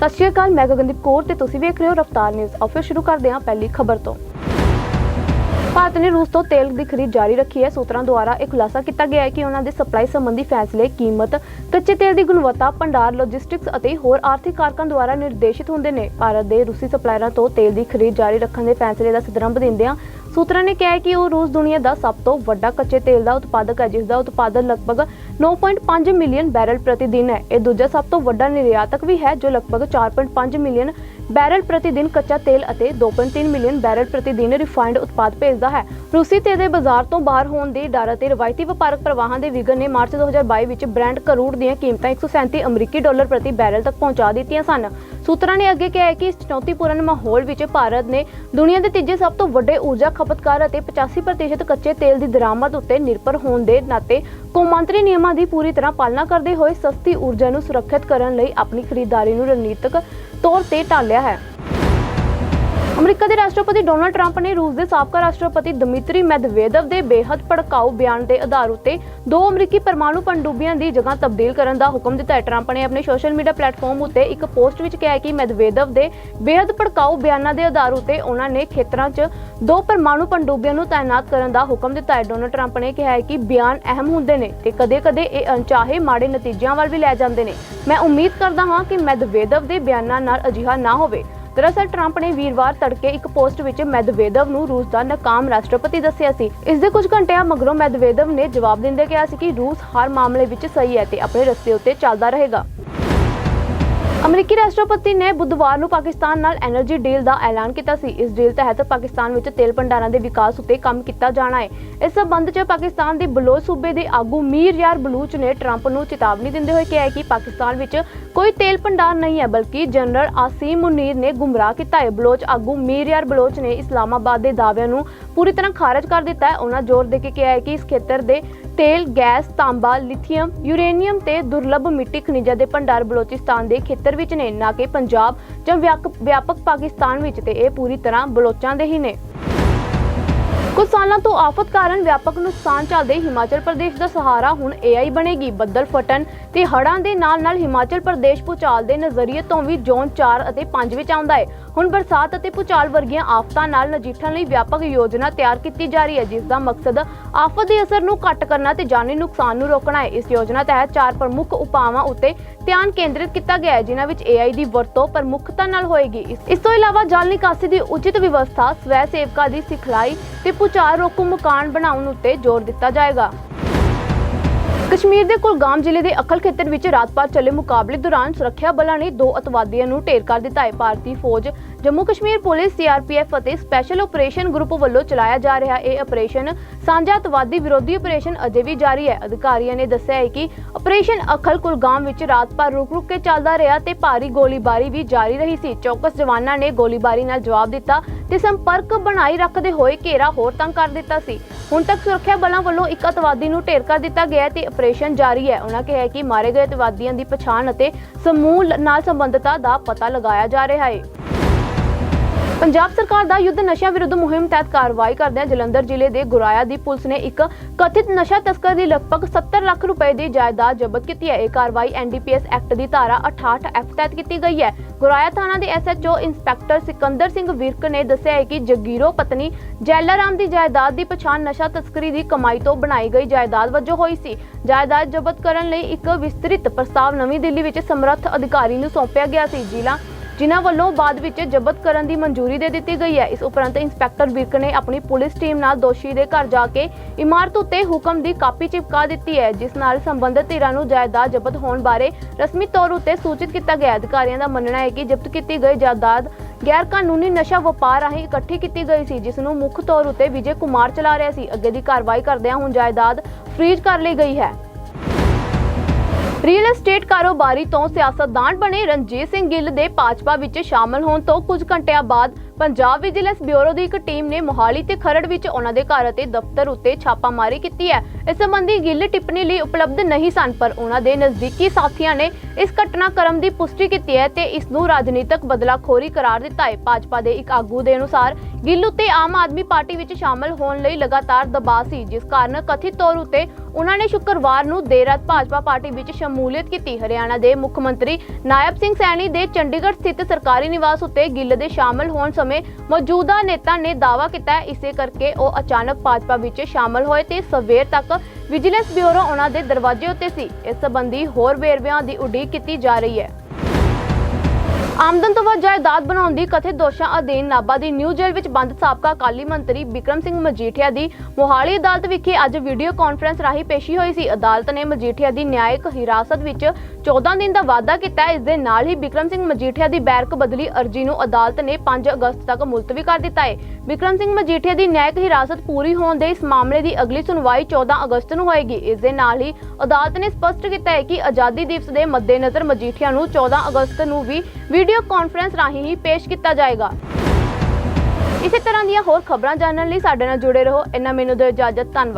ਸਤਿ ਸ਼੍ਰੀ ਅਕਾਲ, ਮੈਂ ਗਗਨਦੀਪ ਕੌਰ ਤੇ ਤੁਸੀਂ ਵੇਖ ਰਹੇ ਹੋ ਰਫਤਾਰ ਨਿਊਜ਼। ਆਫਿਸ ਸ਼ੁਰੂ ਕਰਦੇ ਹਾਂ ਪਹਿਲੀ ਖਬਰ ਤੋਂ। ਭਾਰਤ ਨੇ ਰੂਸ ਤੋਂ ਤੇਲ ਦੀ ਖਰੀਦ ਜਾਰੀ ਰੱਖੀ ਹੈ। ਸੂਤਰਾਂ ਦੁਆਰਾ ਇਹ ਖੁਲਾਸਾ ਕੀਤਾ ਗਿਆ ਹੈ ਕਿ ਉਹਨਾਂ ਦੇ ਸਪਲਾਈ ਸੰਬੰਧੀ ਫੈਸਲੇ, ਕੀਮਤ, ਕੱਚੇ ਤੇਲ ਦੀ ਗੁਣਵੱਤਾ, ਭੰਡਾਰ ਲੌਜਿਸਟਿਕਸ ਅਤੇ ਹੋਰ ਆਰਥਿਕ ਕਾਰਕਾਂ ਦੁਆਰਾ ਨਿਰਦੇਸ਼ਿਤ ਹੁੰਦੇ ਨੇ। ਭਾਰਤ ਦੇ ਰੂਸੀ ਸਪਲਾਇਰਾਂ ਤੋਂ ਤੇਲ ਦੀ ਖਰੀਦ ਜਾਰੀ ਰੱਖਣ ਦੇ ਫੈਸਲੇ ਦਾ ਸਦਰੰਭ ਦਿੰਦਿਆਂ ਸੂਤਰਾਂ ਨੇ ਕਿਹਾ ਕਿ ਉਹ ਰੂਸ ਦੁਨੀਆ ਦਾ ਸਭ ਤੋਂ ਵੱਡਾ ਕੱਚੇ ਤੇਲ ਦਾ ਉਤਪਾਦਕ ਹੈ ਜਿਸ ਦਾ ਉਤਪਾਦਨ ਲਗਭਗ 9.5 ਮਿਲੀਅਨ ਬੈਰਲ ਪ੍ਰਤੀ ਦਿਨ ਹੈ। ਇਹ ਦੂਜਾ ਸਭ ਤੋਂ ਵੱਡਾ ਨਿਰਯਾਤਕ ਵੀ ਹੈ, ਜੋ ਲਗਭਗ 4.5 ਮਿਲੀਅਨ ਬੈਰਲ ਪ੍ਰਤੀ ਦਿਨ ਕੱਚਾ ਤੇਲ ਅਤੇ 2.3 ਮਿਲੀਅਨ ਬੈਰਲ ਪ੍ਰਤੀ ਦਿਨ ਰਿਫਾਈਨਡ ਉਤਪਾਦ ਭੇਜਦਾ ਹੈ। ਰੂਸੀ ਤੇਲ ਦੇ ਬਾਜ਼ਾਰ ਤੋਂ ਬਾਹਰ ਹੋਣ ਦੇ ਡਰ ਅਤੇ ਰਵਾਇਤੀ ਵਪਾਰਕ ਪ੍ਰਵਾਹਾਂ ਦੇ ਵਿਘਨ ਨੇ ਮਾਰਚ 2022 ਵਿੱਚ ਬ੍ਰੈਂਡ ਕਰੂੜ ਦੀਆਂ ਕੀਮਤਾਂ 137 ਅਮਰੀਕੀ ਡਾਲਰ ਪ੍ਰਤੀ ਬੈਰਲ ਤੱਕ ਪਹੁੰਚਾ ਦਿੱਤੀਆਂ ਸਨ। ਸੂਤਰਾਂ ਨੇ ਅੱਗੇ ਕਿਹਾ ਕਿ ਇਸ ਚੁਣੌਤੀਪੂਰਨ ਮਾਹੌਲ ਵਿੱਚ ਭਾਰਤ ਨੇ ਦੁਨੀਆ ਦੇ ਤੀਜੇ ਸਭ ਤੋਂ ਵੱਡੇ ਊਰਜਾ ਖਪਤਕਾਰ ਅਤੇ 85% ਕੱਚੇ ਤੇਲ ਦੀ ਦਰਾਮਦ ਉੱਤੇ ਨਿਰਭਰ ਹੋਣ ਦੇ ਨਾਤੇ ਕੌਮਾਂਤਰੀ ਨਿਯਮਾਂ ਦੀ ਪੂਰੀ ਤਰ੍ਹਾਂ ਪਾਲਣਾ ਕਰਦੇ ਹੋਏ ਸਸਤੀ ਊਰਜਾ ਨੂੰ ਸੁਰੱਖਿਅਤ ਕਰਨ ਲਈ ਆਪਣੀ ਖਰੀਦਦਾਰੀ ਨੂੰ ਰਣਨੀਤਕ ਤੌਰ ਤੇ ਢਾਲਿਆ ਹੈ। ਅਮਰੀਕਾ ਦੇ ਰਾਸ਼ਟਰਪਤੀ ਡੋਨਾਲਡ ਟਰੰਪ ਨੇ ਰੂਸ ਦੇ ਸਾਬਕਾ ਰਾਸ਼ਟਰਪਤੀ ਦਮਿਤਰੀ ਮੈਦਵੇਦਵ ਦੇ ਬੇਹੱਦ ਭੜਕਾਊ ਬਿਆਨ ਦੇ ਆਧਾਰ ਉੱਤੇ ਦੋ ਅਮਰੀਕੀ ਪਰਮਾਣੂ ਪਣਡੁੱਬੀਆਂ ਦੀ ਜਗ੍ਹਾ ਤਬਦੀਲ ਕਰਨ ਦਾ ਹੁਕਮ ਦਿੱਤਾ ਹੈ। ਟਰੰਪ ਨੇ ਆਪਣੇ ਸੋਸ਼ਲ ਮੀਡੀਆ ਪਲੇਟਫਾਰਮ ਉੱਤੇ ਇੱਕ ਪੋਸਟ ਵਿੱਚ ਕਿਹਾ ਕਿ ਮੈਦਵੇਦਵ ਦੇ ਬੇਹੱਦ ਭੜਕਾਊ ਬਿਆਨਾਂ ਦੇ ਆਧਾਰ ਉੱਤੇ ਉਹਨਾਂ ਨੇ ਖੇਤਰਾਂ 'ਚ ਦੋ ਪਰਮਾਣੂ ਪਣਡੁੱਬੀਆਂ ਨੂੰ ਤਾਇਨਾਤ ਕਰਨ ਦਾ ਹੁਕਮ ਦਿੱਤਾ ਹੈ। ਡੋਨਾਲਡ ਟਰੰਪ ਨੇ ਕਿਹਾ ਹੈ ਕਿ ਬਿਆਨ ਅਹਿਮ ਹੁੰਦੇ ਨੇ ਤੇ ਕਦੇ-ਕਦੇ ਇਹ ਅਣਚਾਹੇ ਮਾੜੇ ਨਤੀਜਿਆਂ ਵੱਲ ਵੀ ਲੈ ਜਾਂਦੇ ਨੇ। ਮੈਂ ਉਮੀਦ ਕਰਦਾ ਹਾਂ ਕਿ ਮੈਦਵੇਦਵ ਦੇ ਬਿਆਨਾਂ ਨਾਲ ਅਜਿਹਾ ਨਾ ਹੋਵੇ। ਦਰਅਸਲ ਟਰੰਪ ਨੇ ਵੀਰਵਾਰ ਤੜਕੇ ਇੱਕ ਪੋਸਟ ਵਿੱਚ ਮੈਦਵੇਦਵ ਨੂੰ ਰੂਸ ਦਾ ਨਾਕਾਮ ਰਾਸ਼ਟਰਪਤੀ ਦੱਸਿਆ ਸੀ। ਇਸ ਦੇ ਕੁਝ ਘੰਟਿਆਂ ਮਗਰੋਂ ਮੈਦਵੇਦਵ ਨੇ ਜਵਾਬ ਦਿੰਦੇ ਕਿਹਾ ਸੀ ਕਿ ਰੂਸ ਹਰ ਮਾਮਲੇ ਵਿੱਚ ਸਹੀ ਹੈ ਤੇ ਆਪਣੇ ਰਸਤੇ ਉੱਤੇ ਚੱਲਦਾ ਰਹੇਗਾ। ਅਮਰੀਕੀ ਰਾਸ਼ਟਰਪਤੀ ਨੇ ਬੁੱਧਵਾਰ ਨੂੰ ਪਾਕਿਸਤਾਨ ਨਾਲ એનર્ਜੀ ਡੀਲ ਦਾ ਐਲਾਨ ਕੀਤਾ ਸੀ। ਇਸ ਡੀਲ ਤਹਿਤ ਪਾਕਿਸਤਾਨ ਵਿੱਚ ਤੇਲ ਭੰਡਾਰਾਂ ਦੇ ਵਿਕਾਸ ਉੱਤੇ ਕੰਮ ਕੀਤਾ ਜਾਣਾ ਹੈ। ਇਸ ਸਬੰਧ 'ਚ ਪਾਕਿਸਤਾਨ ਦੇ ਬਲੋਚ ਸੂਬੇ ਦੇ ਆਗੂ ਮੀਰ ਯਾਰ ਬਲੂਚ ਨੇ ਟਰੰਪ ਨੂੰ ਚੇਤਾਵਨੀ ਦਿੰਦੇ ਹੋਏ ਕਿਹਾ ਕਿ ਪਾਕਿਸਤਾਨ ਵਿੱਚ ਕੋਈ ਤੇਲ ਭੰਡਾਰ ਨਹੀਂ ਹੈ, ਬਲਕਿ ਜਨਰਲ ਆਸੀਮ ਮੁਨੀਰ ਨੇ ਗੁੰਮਰਾਹ ਕੀਤਾ ਹੈ। ਬਲੋਚ ਆਗੂ ਮੀਰ ਯਾਰ ਬਲੋਚ ਨੇ ਇਸਲਾਮਾਬਾਦ ਦੇ ਦਾਅਵਿਆਂ ਨੂੰ ਪੂਰੀ ਤਰ੍ਹਾਂ ਖਾਰਜ ਕਰ ਦਿੱਤਾ ਹੈ। ਉਹਨਾਂ ਜ਼ੋਰ ਦੇ ਕੇ ਕਿਹਾ ਹੈ ਕਿ ਇਸ ਖੇਤਰ ਦੇ ਤੇਲ, ਗੈਸ, ਤਾਂਬਾ, ਲਿਥੀਅਮ, ਯੂਰੇਨੀਅਮ ਤੇ ਦੁਰਲੱਭ ਮਿੱਟੀ ਖਣਿਜਾਂ ਦੇ ਭੰਡਾਰ ਬਲੋਚਿਸਤਾਨ ਦੇ ਖੇਤਰ ਵਿੱਚ ਨੇ, ਨਾ ਕਿ ਪੰਜਾਬ, ਜਾਂ ਵਿਆਕ- ਵਿਆਪਕ ਪਾਕਿਸਤਾਨ ਵਿੱਚ ਤੇ ਇਹ ਪੂਰੀ ਤਰ੍ਹਾਂ ਬਲੋਚਾਂ ਦੇ ਹੀ ਨੇ। ਕੁਝ ਸਾਲਾਂ ਤੋਂ ਆਫਤ ਕਾਰਨ ਵਿਆਪਕ ਨੁਕਸਾਨ ਝੱਲਦੇ ਹਿਮਾਚਲ ਪ੍ਰਦੇਸ਼ ਦਾ ਸਹਾਰਾ ਹੁਣ AI ਬਣੇਗੀ। ਬੱਦਲ ਫਟਣ ਤੇ ਹੜ੍ਹਾਂ ਦੇ ਨਾਲ-ਨਾਲ ਹਿਮਾਚਲ ਪ੍ਰਦੇਸ਼ ਭੂਚਾਲ ਦੇ ਨਜ਼ਰੀਏ ਤੋਂ ਵੀ ਜ਼ੋਨ 4 ਅਤੇ 5 ਵਿੱਚ ਆਉਂਦਾ ਹੈ। ਹੁਣ ਬਰਸਾਤ ਅਤੇ ਭੂਚਾਲ ਵਰਗੀਆਂ ਆਫਤਾਂ ਨਾਲ ਨਜਿੱਠਣ ਲਈ ਵਿਆਪਕ ਯੋਜਨਾ ਤਿਆਰ ਕੀਤੀ ਜਾ ਰਹੀ ਹੈ, ਜਿਸ ਦਾ ਮਕਸਦ ਆਫਤ ਦੇ ਅਸਰ ਨੂੰ ਘੱਟ ਕਰਨਾ ਤੇ ਜਾਨੀ ਨੁਕਸਾਨ ਨੂੰ ਰੋਕਣਾ ਹੈ। ਇਸ ਯੋਜਨਾ ਤਹਿਤ ਚਾਰ ਪ੍ਰਮੁੱਖ ਉਪਾਵਾਂ ਉੱਤੇ ਧਿਆਨ ਕੇਂਦਰਿਤ ਕੀਤਾ ਗਿਆ ਹੈ, ਜਿਨ੍ਹਾਂ ਵਿੱਚ AI ਦੀ ਵਰਤੋਂ ਪ੍ਰਮੁੱਖਤਾ ਨਾਲ ਹੋਏਗੀ। ਇਸ- ਤੋਂ ਇਲਾਵਾ ਜਲ ਨਿਕਾਸੀ ਦੀ ਉਚਿਤ ਵਿਵਸਥਾ, ਸਵੈ ਸੇਵਕਾਂ ਦੀ ਸਿਖਲਾਈ ਤੇ ਭੂਚਾਲ ਰੋਕੂ ਮਕਾਨ ਬਣਾਉਣ ਉੱਤੇ ਜ਼ੋਰ ਦਿੱਤਾ ਜਾਏਗਾ। ਕਸ਼ਮੀਰ ਦੇ ਕੁਲਗਾਮ ਜ਼ਿਲ੍ਹੇ ਦੇ ਅਖਲ ਖੇਤਰ ਵਿੱਚ ਰਾਤ ਪਾਰ ਚੱਲੇ ਮੁਕਾਬਲੇ ਦੌਰਾਨ ਸੁਰੱਖਿਆ ਬਲਾਂ ਨੇ ਦੋ ਅਤਵਾਦੀਆਂ ਨੂੰ ਢੇਰ ਕਰ ਦਿੱਤਾ ਹੈ। ਭਾਰਤੀ ਫੌਜ ਜੰਮੂ ਕਸ਼ਮੀਰ ਪੁਲਿਸ, ਸੀਆਰਪੀਐਫ ਅਤੇ ਸਪੈਸ਼ਲ ਆਪਰੇਸ਼ਨ ਗਰੁੱਪ ਵੱਲੋਂ ਚਲਾਇਆ ਜਾ ਰਿਹਾ ਇਹ ਆਪਰੇਸ਼ਨ। ਸਾਂਝਾ ਵਿਰੋਧੀ ਆਪਰੇਸ਼ਨ ਅਜੇ ਵੀ ਜਾਰੀ ਹੈ। ਅਧਿਕਾਰੀਆਂ ਨੇ ਦੱਸਿਆ ਹੈ ਕਿ ਆਪਰੇਸ਼ਨ ਅਖਲ ਕੁਲਗਾਮ ਵਿੱਚ ਰਾਤ ਭਰ ਰੁਕ-ਰੁਕ ਕੇ ਚੱਲਦਾ ਰਿਹਾ ਤੇ ਭਾਰੀ ਗੋਲੀਬਾਰੀ ਵੀ ਜਾਰੀ ਰਹੀ ਸੀ। ਚੌਕਸ ਜਵਾਨਾਂ ਨੇ ਗੋਲੀਬਾਰੀ ਨਾਲ ਜਵਾਬ ਦਿੱਤਾ ਤੇ ਸੰਪਰਕ ਬਣਾਈ ਰੱਖਦੇ ਹੋਏ ਘੇਰਾ ਹੋਰ ਤੰਗ ਕਰ ਦਿੱਤਾ ਸੀ। ਹੁਣ ਤੱਕ ਸੁਰੱਖਿਆ ਬਲਾਂ ਵੱਲੋਂ ਇੱਕ ਅਤਵਾਦੀ ਨੂੰ ਢੇਰ ਕਰ ਦਿੱਤਾ ਗਿਆ ਤੇ ਆਪਰੇਸ਼ਨ ਜਾਰੀ ਹੈ। ਉਹਨਾਂ ਕਿਹਾ ਕਿ ਮਾਰੇ ਗਏ ਅਤਵਾਦੀਆਂ ਦੀ ਪਛਾਣ ਅਤੇ ਸਮੂਹ ਨਾਲ ਸੰਬੰਧਤਾ ਦਾ ਪਤਾ ਲਗਾਇਆ ਜਾ ਰਿਹਾ ਹੈ। ਪੰਜਾਬ ਸਰਕਾਰ ਦਾ ਯੁੱਧ ਨਸ਼ਾ ਵਿਰੁੱਧ ਮੁਹਿੰਮ ਤਹਿਤ ਕਾਰਵਾਈ ਕਰਦਿਆਂ ਜਲੰਧਰ ਜ਼ਿਲ੍ਹੇ ਦੇ ਗੁਰਾਇਆ ਦੀ ਪੁਲਿਸ ਨੇ ਇੱਕ ਕਥਿਤ ਨਸ਼ਾ ਤਸਕਰ ਦੀ ਲਗਭਗ 70 ਲੱਖ ਰੁਪਏ ਦੀ ਜਾਇਦਾਦ ਜ਼ਬਤ ਕੀਤੀ ਹੈ। ਇਹ ਕਾਰਵਾਈ ਐਨਡੀਪੀਐਸ ਐਕਟ ਦੀ ਧਾਰਾ 68 ਐਫ ਤਹਿਤ ਕੀਤੀ ਗਈ ਹੈ। ਗੁਰਾਇਆ ਥਾਣਾ ਦੇ ਐਸਐਚਓ ਇੰਸਪੈਕਟਰ ਸਿਕੰਦਰ ਸਿੰਘ ਵਿਰਕ ਨੇ ਦੱਸਿਆ ਹੈ ਕਿ ਜਗੀਰੋ ਪਤਨੀ ਜੈਲਾਰਾਮ ਦੀ ਜਾਇਦਾਦ ਦੀ ਪਛਾਣ ਨਸ਼ਾ ਤਸਕਰੀ ਦੀ ਕਮਾਈ ਤੋਂ ਬਣਾਈ ਗਈ ਜਾਇਦਾਦ ਵਜੋਂ ਹੋਈ ਸੀ। ਜਾਇਦਾਦ ਜ਼ਬਤ ਕਰਨ ਲਈ ਇੱਕ ਵਿਸਤ੍ਰਿਤ ਪ੍ਰਸਤਾਵ ਨਵੀਂ ਦਿੱਲੀ ਵਿੱਚ ਸਮਰੱਥ ਅਧਿਕਾਰੀ ਨੂੰ ਸੌਂਪਿਆ ਗਿਆ ਸੀ। ਜ਼ਿਲ੍ਹਾ ਜਿਨ੍ਹਾਂ ਵੱਲੋਂ ਬਾਅਦ ਵਿੱਚ ਜ਼ਬਤ ਕਰਨ ਦੀ ਮਨਜ਼ੂਰੀ ਦੇ ਦਿੱਤੀ ਗਈ ਹੈ। ਇਸ ਉਪਰੰਤ ਇੰਸਪੈਕਟਰ ਵਿਰਕ ਨੇ ਆਪਣੀ ਪੁਲਿਸ ਟੀਮ ਨਾਲ ਦੋਸ਼ੀ ਦੇ ਘਰ ਜਾ ਕੇ ਇਮਾਰਤ ਉੱਤੇ ਹੁਕਮ ਦੀ ਕਾਪੀ ਚਿਪਕਾ ਦਿੱਤੀ ਹੈ, ਜਿਸ ਨਾਲ ਸੰਬੰਧਿਤ ਧਿਰਾਂ ਨੂੰ ਜਾਇਦਾਦ ਜ਼ਬਤ ਹੋਣ ਬਾਰੇ ਰਸਮੀ ਤੌਰ ਉੱਤੇ ਸੂਚਿਤ ਕੀਤਾ ਗਿਆ ਅਧਿਕਾਰੀਆਂ ਦਾ ਮੰਨਣਾ ਹੈ ਕਿ ਜ਼ਬਤ ਕੀਤੀ ਗਈ ਜਾਇਦਾਦ ਗੈਰ ਕਾਨੂੰਨੀ ਨਸ਼ਾ ਵਪਾਰ ਰਾਹੀਂ ਇਕੱਠੀ ਕੀਤੀ ਗਈ ਸੀ, ਜਿਸ ਨੂੰ ਮੁੱਖ ਤੌਰ ਉੱਤੇ ਵਿਜੇ ਕੁਮਾਰ ਚਲਾ ਰਿਹਾ ਸੀ। ਅੱਗੇ ਦੀ ਕਾਰਵਾਈ ਕਰਦਿਆਂ ਹੁਣ ਜਾਇਦਾਦ ਫ੍ਰੀਜ਼ ਕਰ ਲਈ ਗਈ ਹੈ। ਰੀਅਲ ਏਸਟੇਟ ਕਾਰੋਬਾਰੀ ਤੋਂ ਸਿਆਸਤਦਾਨ ਬਣੇ ਰਣਜੀਤ ਸਿੰਘ ਗਿੱਲ ਦੇ ਭਾਜਪਾ ਵਿੱਚ ਸ਼ਾਮਲ ਹੋਣ ਤੋਂ ਕੁਝ ਘੰਟਿਆਂ ਬਾਅਦ ਪੰਜਾਬ ਵਿਜੀਲੈਂਸ ਬਿਊਰੋ ਦੀ ਇੱਕ ਟੀਮ ਨੇ ਮੋਹਾਲੀ ਤੇ ਖਰੜ ਵਿੱਚ ਉਹਨਾਂ ਦੇ ਘਰ ਅਤੇ ਦਫ਼ਤਰ ਉੱਤੇ ਛਾਪਾਮਾਰੀ ਕੀਤੀ ਹੈ। ਇਸ ਸੰਬੰਧੀ ਗਿੱਲ ਟਿੱਪਣੀ ਲਈ ਉਪਲਬਧ ਨਹੀਂ ਸਨ, ਪਰ ਉਹਨਾਂ ਦੇ ਨਜ਼ਦੀਕੀ ਸਾਥੀਆਂ ਨੇ ਇਸ ਘਟਨਾਕ੍ਰਮ ਦੀ ਪੁਸ਼ਟੀ ਕੀਤੀ ਹੈ ਤੇ ਇਸ ਨੂੰ ਰਾਜਨੀਤਿਕ ਬਦਲਾਖੋਰੀ ਕਰਾਰ ਦਿੱਤਾ ਹੈ। ਭਾਜਪਾ ਦੇ ਇੱਕ ਆਗੂ ਦੇ ਅਨੁਸਾਰ, ਗਿੱਲ ਉੱਤੇ ਆਮ ਆਦਮੀ ਪਾਰਟੀ ਵਿੱਚ ਸ਼ਾਮਲ ਹੋਣ ਲਈ ਲਗਾਤਾਰ ਦਬਾਅ ਸੀ, ਜਿਸ ਕਾਰਨ ਕਥਿਤ ਤੌਰ ਉੱਤੇ ਉਹਨਾਂ ਨੇ ਸ਼ੁੱਕਰਵਾਰ ਨੂੰ ਦੇਰ ਰਾਤ ਭਾਜਪਾ ਪਾਰਟੀ ਵਿੱਚ ਸ਼ਮੂਲੀਅਤ ਕੀਤੀ। ਹਰਿਆਣਾ ਦੇ ਮੁੱਖ ਮੰਤਰੀ ਨਾਇਬ ਸਿੰਘ ਸੈਣੀ ਦੇ ਚੰਡੀਗੜ੍ਹ ਸਥਿਤ ਸਰਕਾਰੀ ਨਿਵਾਸ ਉੱਤੇ ਗਿੱਲ ਦੇ ਸ਼ਾਮਲ ਹੋਣ ਸਮੇਂ ਮੌਜੂਦਾ ਨੇਤਾ ਨੇ ਦਾਅਵਾ ਕੀਤਾ ਇਸੇ ਕਰਕੇ ਉਹ ਅਚਾਨਕ ਭਾਜਪਾ ਵਿੱਚ ਸ਼ਾਮਲ ਹੋਏ ਤੇ ਸਵੇਰ ਤੱਕ ਵਿਜੀਲੈਂਸ ਬਿਊਰੋ ਉਹਨਾਂ ਦੇ ਦਰਵਾਜ਼ੇ ਉੱਤੇ ਸੀ। ਇਸ ਸੰਬੰਧੀ ਹੋਰ ਵੇਰਵਿਆਂ ਦੀ ਉਡੀਕ ਕੀਤੀ ਜਾ ਰਹੀ ਹੈ। ਆਮਦਨ ਤੋਂ ਵੱਧ ਜਾਇਦਾਦ ਬਣਾਉਣ ਦੀ ਕਥਿਤ ਦੋਸ਼ਾਂ ਅਧੀਨ ਨਾਭਾ ਦੀ ਨਿਊ ਜੇਲ੍ਹ ਵਿੱਚ ਬੰਦ ਸਾਬਕਾ ਅਕਾਲੀ ਮੰਤਰੀ ਬਿਕਰਮ ਸਿੰਘ ਮਜੀਠੀਆ ਦੀ ਮੋਹਾਲੀ ਅਦਾਲਤ ਵਿਖੇ ਅੱਜ ਵੀਡੀਓ ਕਾਨਫਰੰਸ ਰਾਹੀਂ ਪੇਸ਼ੀ ਹੋਈ ਸੀ। ਅਦਾਲਤ ਨੇ ਮਜੀਠੀਆ ਦੀ ਨਿਆਇਕ ਹਿਰਾਸਤ ਵਿੱਚ 14 ਦਿਨ ਦਾ ਵਾਅਦਾ ਕੀਤਾ ਇਸ ਦੇ ਨਾਲ ਹੀ ਬਿਕਰਮ ਸਿੰਘ ਮਜੀਠੀਆ ਦੀ ਬੈਰਕ ਬਦਲੀ ਅਰਜ਼ੀ ਨੂੰ ਅਦਾਲਤ ਨੇ 5 ਅਗਸਤ ਤੱਕ ਮੁਲਤਵੀ ਕਰ ਦਿੱਤਾ ਹੈ। ਬਿਕਰਮ ਸਿੰਘ ਮਜੀਠੀਆ ਦੀ ਨਿਆਇਕ ਹਿਰਾਸਤ ਪੂਰੀ ਹੋਣ ਦੇ ਇਸ ਮਾਮਲੇ ਦੀ ਅਗਲੀ ਸੁਣਵਾਈ 14 ਅਗਸਤ ਨੂੰ ਹੋਏਗੀ। ਇਸ ਦੇ ਨਾਲ ਹੀ ਅਦਾਲਤ ਨੇ ਸਪਸ਼ਟ ਕੀਤਾ ਹੈ ਕਿ ਆਜ਼ਾਦੀ ਦਿਵਸ ਦੇ ਮੱਦੇਨਜ਼ਰ ਮਜੀਠੀਆ ਨੂੰ 14 ਅਗਸਤ ਨੂੰ ਵੀ ਵੀਡੀਓ ਕਾਨਫਰੰਸ ਰਾਹੀਂ ਹੀ ਪੇਸ਼ ਕੀਤਾ ਜਾਏਗਾ। ਇਸੇ ਤਰ੍ਹਾਂ ਦੀਆਂ ਹੋਰ ਖਬਰਾਂ ਜਾਣਨ ਲਈ ਸਾਡੇ ਨਾਲ ਜੁੜੇ ਰਹੋ। ਇਹਨਾਂ ਮੈਨੂੰ ਦਿਓ ਇਜਾਜ਼ਤ। ਧੰਨਵਾਦ।